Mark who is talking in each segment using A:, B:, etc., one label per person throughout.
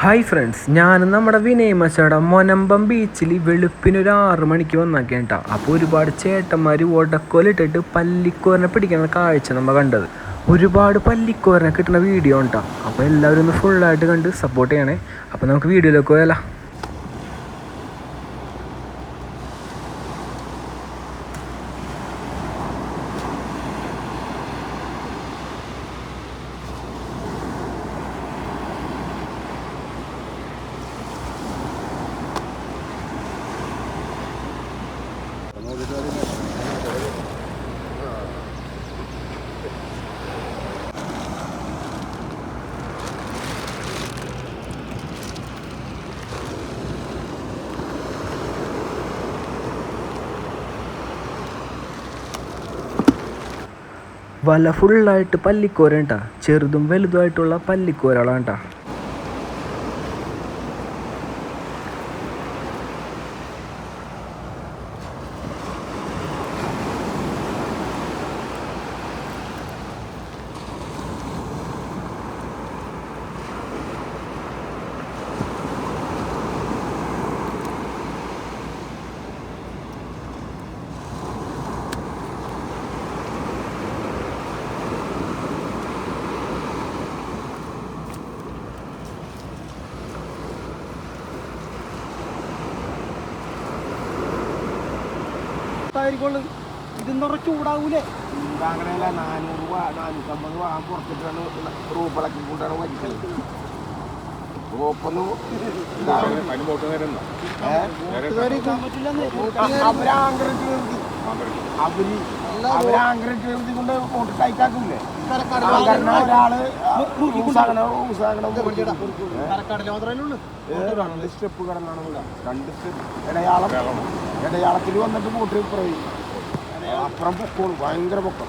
A: Hi friends ഞാൻ നമ്മുടെ വിനയ് മച്ചയുടെ മൊനമ്പം ബീച്ചിൽ വെളുപ്പിന് ഒരു ആറ് മണിക്ക് വന്നാക്കിയാണ് കേട്ടോ അപ്പോൾ ഒരുപാട് ചേട്ടന്മാർ ഒടക്കോലിട്ടിട്ട് പല്ലിക്കോരനെ പിടിക്കുന്ന കാഴ്ച നമ്മൾ കണ്ടത്. ഒരുപാട് പല്ലിക്കോരനെ കിട്ടുന്ന വീഡിയോ ഉണ്ടോ അപ്പോൾ എല്ലാവരും ഒന്ന് ഫുള്ളായിട്ട് കണ്ട് സപ്പോർട്ട് ചെയ്യണേ. അപ്പോൾ നമുക്ക് വീഡിയോയിലേക്ക് പോയാലോ? വല ഫുള്ളായിട്ട് പല്ലിക്കോരണ്ട കേട്ടാ ചെറുതും വലുതുമായിട്ടുള്ള പല്ലിക്കോരകളാണ് കേട്ടാ
B: ആയിരിക്കുള്ളൂ ഇതെന്ന് പറഞ്ഞ ചൂടാവൂലേ?
C: അങ്ങനെയല്ല നാനൂറ് രൂപ നാനൂറ്റമ്പത് രൂപ പുറത്തിട്ടാണ് റൂപ്പിളക്കി കൊണ്ടാണ് എഴുതി അവർ അവരാങ്കരറ്റ് എഴുതി കൊണ്ട്
B: ഒരാൾ
C: രണ്ട് സ്റ്റെപ്പ് കടന്നാണ് രണ്ട് സ്റ്റെപ്പ് ഇടയാളം ഇടയാളത്തിൽ വന്നിട്ട് ബോട്ട് പറയും അപ്പുറം പൊക്കോളൂ ഭയങ്കര പൊക്കം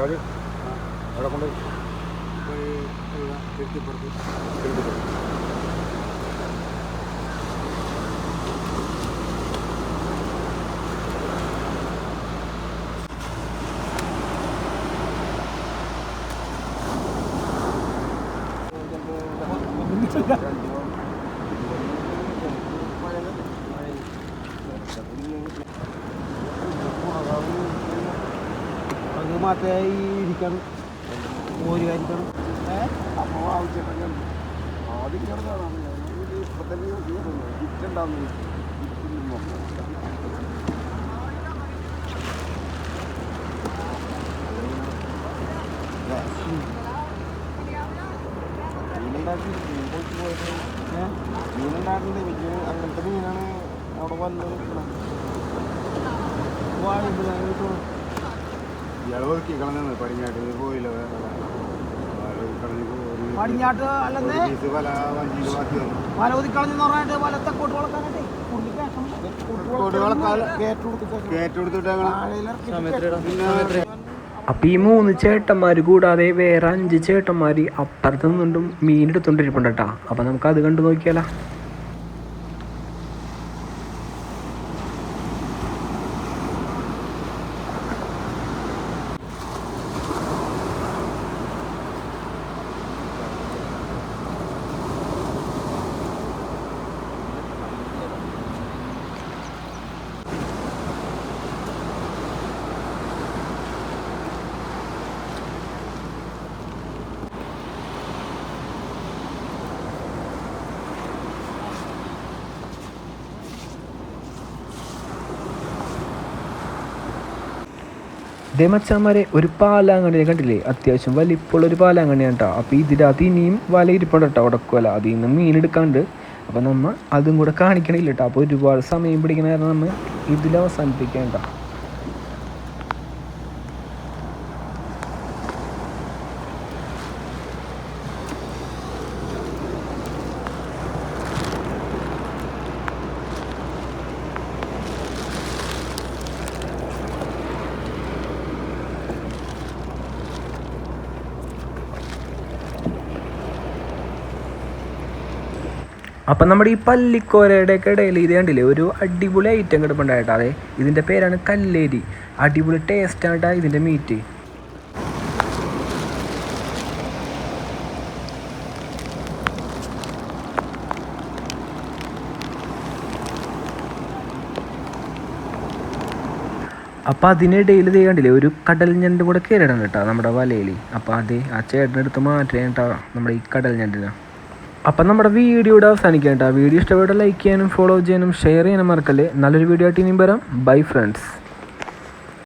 C: എവിടെയാണ് എവിടെ കൊണ്ട് തിരുത്തിപ്പുറത്ത് തിരുത്തിപ്പുറത്ത് Thank
B: you. മാത്രമേ ഈ ഇരിക്കണം ഒരു കാര്യക്കണം
C: അപ്പോൾ ആവശ്യപ്പെട്ട ആദ്യം കിടന്നാണ് ഇപ്പൊ തന്നെ പോയിട്ട് മീനുണ്ടാക്കുന്നത് വലിയ അങ്ങനത്തെ മീനാണ് അവിടെ വന്ന് നിൽക്കുന്നത് ഇളവൊക്കെ കളഞ്ഞത് പടിഞ്ഞാട്ട് പോയില്ല
B: പടിഞ്ഞാട്ട് അല്ലെന്നേ?
C: പല വഞ്ചിയിൽ ബാക്കി വന്നു
B: വല ഒതുക്കളഞ്ഞെന്ന് പറഞ്ഞിട്ട് വല തെക്കോട്ട് വളക്കാനായിട്ട്
A: അപ്പം ഈ മൂന്ന് ചേട്ടന്മാര് കൂടാതെ വേറെ അഞ്ച് ചേട്ടന്മാർ അപ്പുറത്ത് നിന്നുകൊണ്ടും മീൻ എടുത്തോണ്ടിരിപ്പുണ്ട് കേട്ടാ അപ്പൊ നമുക്ക് അത് കണ്ടു നോക്കിയാലോ. ഇതേ ഒരു പാലാങ്കണ്ണിനെ കണ്ടില്ലേ? അത്യാവശ്യം വലിപ്പമുള്ള ഒരു പാലാങ്കണ്ണിയാണ് കേട്ടോ അപ്പോൾ ഇതിനകത്ത് ഇനിയും വല ഇരിപ്പുണ്ട് കേട്ടോ ഉടക്കുവല. അതിൽ നിന്ന് മീനെടുക്കാണ്ട് അപ്പോൾ നമ്മൾ അതും കൂടെ കാണിക്കണില്ല കേട്ടോ അപ്പോൾ ഒരുപാട് സമയം പിടിക്കണമായിരുന്നു നമ്മൾ ഇതിൽ അവസാനിപ്പിക്കേണ്ട അപ്പം നമ്മുടെ ഈ പല്ലിക്കോരയുടെ ഒക്കെ ഇടയിൽ ഇത് കണ്ടില്ലേ? ഒരു അടിപൊളി ഐറ്റം കിടപ്പുണ്ടായിട്ടാ. അതെ ഇതിന്റെ പേരാണ് കല്ലേരി. അടിപൊളി ടേസ്റ്റായിട്ടാ ഇതിന്റെ മീറ്റ് അപ്പം അതിനിടയിൽ ഇത് കണ്ടില്ലേ? ഒരു കടൽ ഞണ്ട് കൂടെ കയറിയിടണം കേട്ടോ നമ്മുടെ വലയിൽ. അപ്പോൾ അത് ആ ചേട്ടനെടുത്ത് മാറ്റേണ്ട നമ്മുടെ ഈ കടൽ ഞണ്ടിനെ. അപ്പം നമ്മുടെ വീഡിയോ ഇവിടെ അവസാനിക്കാം കേട്ടോ. വീഡിയോ ഇഷ്ടപ്പെട്ട ലൈക്ക് ചെയ്യാനും ഫോളോ ചെയ്യാനും ഷെയർ ചെയ്യാനും മറക്കല്ലേ. നല്ലൊരു വീഡിയോ ആയിട്ട് ഇനിയും വരാം. Bye friends